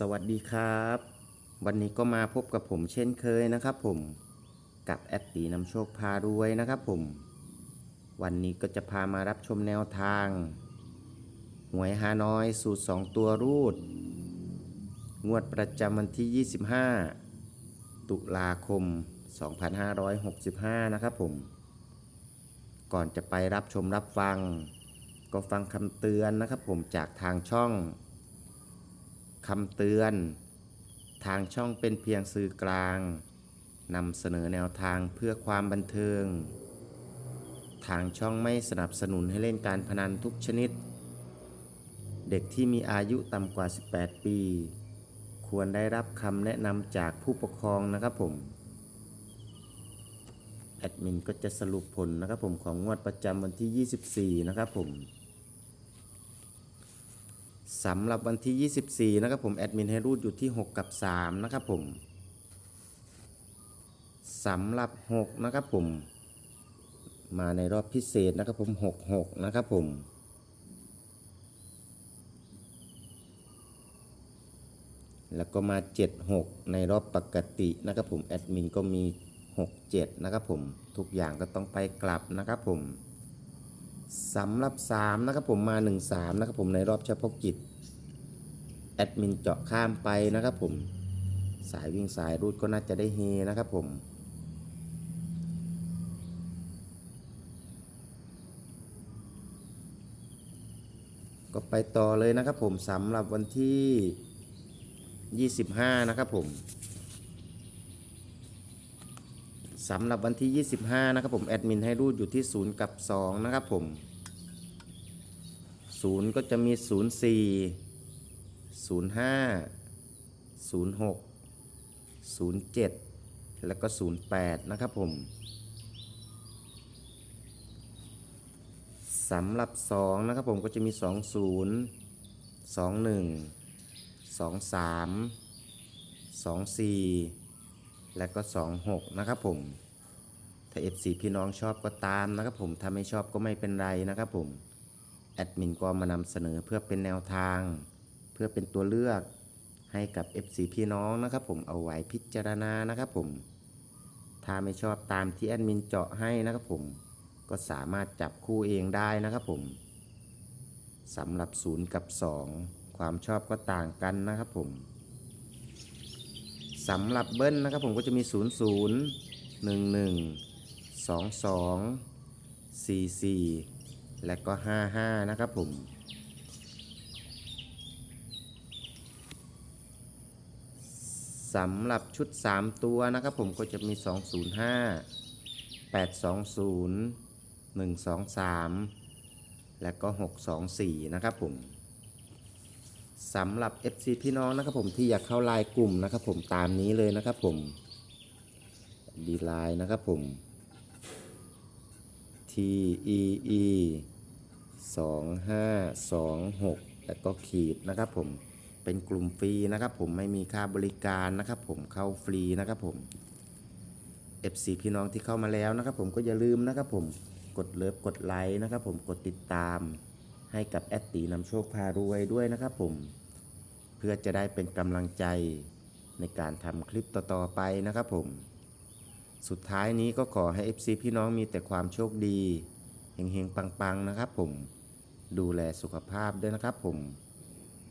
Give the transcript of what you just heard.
สวัสดีครับ วันนี้ก็มาพบกับผมเช่นเคยนะครับผมกับแอดตีนำโชคพารวยนะครับผม วันนี้ก็จะพามารับชมแนวทาง หวยฮานอยสูตร 2 ตัวรูด งวดประจำวันที่ 25 ตุลาคม 2565 นะครับผม ก่อนจะไปรับชมรับฟัง ก็ฟังคำเตือนนะครับผมจากทางช่อง คำเตือน ทางช่องเป็นเพียงสื่อกลางนำเสนอแนวทางเพื่อความบันเทิง ทางช่องไม่สนับสนุนให้เล่นการพนันทุกชนิด เด็กที่มีอายุต่ำกว่า 18 ปี ควรได้รับคำแนะนำจากผู้ปกครองนะครับผม แอดมินก็จะสรุปผลนะครับผมของงวดประจำวันที่ 24 นะครับผม สำหรับวันที่ 24 นะครับผมแอดมินให้รูดอยู่ที่ 6 กับ 3 นะครับผมสำหรับ 6 นะครับผม มาในรอบพิเศษนะครับผม 66 นะครับผมแล้วก็มา 76 ในรอบปกตินะครับผมแอดมินก็มี 67 นะครับผมทุกอย่างก็ต้องไปกลับนะครับผมสำหรับ 3 นะครับผมมา 1 3 นะครับผมในรอบเฉพาะกิจ แอดมินเจาะข้ามไปนะครับผม สายวิ่งสายรูดก็น่าจะได้เฮนะครับผม ก็ไปต่อเลยนะครับผมสำหรับวันที่ 25 นะครับผมสำหรับวันที่ 25 นะครับผมแอดมินให้รูดอยู่ที่ 0 กับ 2 นะครับผม 0 ก็จะมี 04 05 06 07 แล้วก็ 08 นะครับผมสำหรับ 2 นะครับผมก็จะมี 20 21 23 24 และก็ 26 นะครับผมถ้า FC พี่น้องชอบก็ตามนะครับผมถ้าไม่ชอบก็ไม่เป็นไรนะครับผมแอดมินก็มานำเสนอเพื่อเป็นแนวทาง เพื่อเป็นตัวเลือกให้กับ FC พี่น้องนะครับผมเอาไว้พิจารณานะครับผม ถ้าไม่ชอบตามที่แอดมินเจาะให้นะครับผม ก็สามารถจับคู่เองได้นะครับผมสำหรับ 0 กับ 2 ความชอบก็ต่างกันนะครับผมสำหรับเบิ้ลนะครับผมก็จะมี 0 0 1 1 2 2 4 4 และก็ 5 5 นะครับผม สำหรับชุด 3 ตัวนะครับผมก็จะมี 205 820 123 และก็ 624 นะครับผมสำหรับ FC พี่น้องนะครับผมที่อยากเข้าไลน์กลุ่มนะครับผมตามนี้เลยนะครับผมดีไลน์นะครับผม T E E 2526 แล้วก็ขีดนะครับผม เป็นกลุ่มฟรีนะครับผมไม่มีค่าบริการนะครับผมเข้าฟรีนะครับผม FC พี่น้องที่เข้ามาแล้วนะครับผมก็อย่าลืมนะครับผมกดเลิฟกดไลค์นะครับผมกดติดตาม ให้กับแอดตีนำโชคพารวยด้วยนะครับผมเพื่อจะได้เป็นกำลังใจในการทำคลิปต่อๆไปนะครับผม สุดท้ายนี้ก็ขอให้ FC พี่น้องมีแต่ความโชคดีเฮงๆปังๆนะครับผมดูแลสุขภาพด้วยนะครับผม